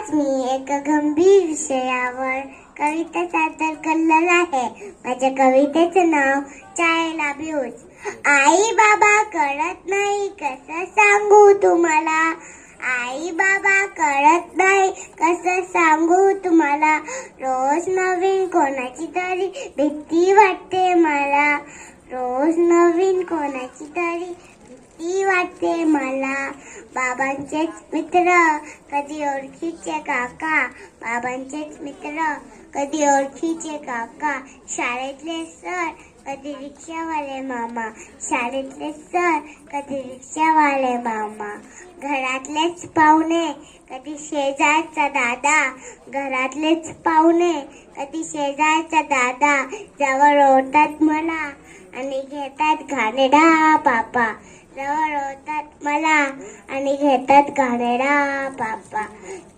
आज मी एका गंभीर विषयावर कविता सादर करणार आहे. माझ्या कवितेचं नाव चायला ब्यूज. आई बाबा कळत नाही कसं सांगू तुम्हाला? आई बाबा कळत नाही कसं सांगू तुम्हाला? रोज नवीन कोणाची तरी भीती वाटते मला. रोज नवीन कोणाची तरी ती वाटते मला. बाबांचेच मित्र कधी ओळखीचे काका? बाबांचेच मित्र कधी ओळखीचे काका? शाळेतले सर कधी रिक्षावाले मामा? शाळेतले सर कधी रिक्षावाले मामा? घरातलेच पाहुणे कधी शेजारचा दादा? घरातलेच पाहुणे कधी शेजारचा दादा? जवळ ओढतात मला आणि घेतात घाणेडा बापा. जवळ मला आणि घेतात घाणेडा बाबा.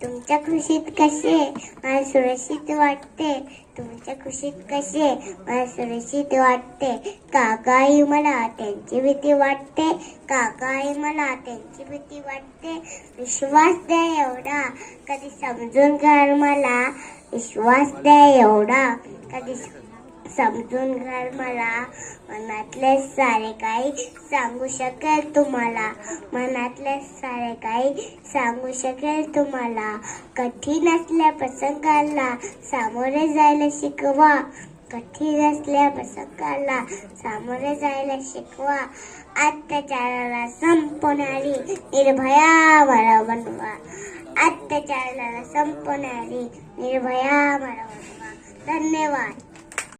तुमच्या खुशीत कसे? मला सुरक्षित वाटते. तुमच्या खुशीत कसे? मला सुरक्षित वाटते. काकाही मला त्यांची भीती वाटते. काकाही मला त्यांची भीती वाटते. विश्वास द्या एवढा. कधी समजून घ्याल मला? विश्वास द्या एवढा. कधी समजून घ्याल मला. मनातले सारे काही सांगू शकेल तुम्हाला. मनातले सारे काही सांगू शकेल तुम्हाला. कठीण असल्या प्रसंगाला सामोरे जायला शिकवा. कठीण असल्या प्रसंगाला सामोरे जायला शिकवा. अत्याचाराला संपवणारी निर्भया मला बनवा. अत्याचाराला संपवणारी निर्भया मला बनवा. धन्यवाद.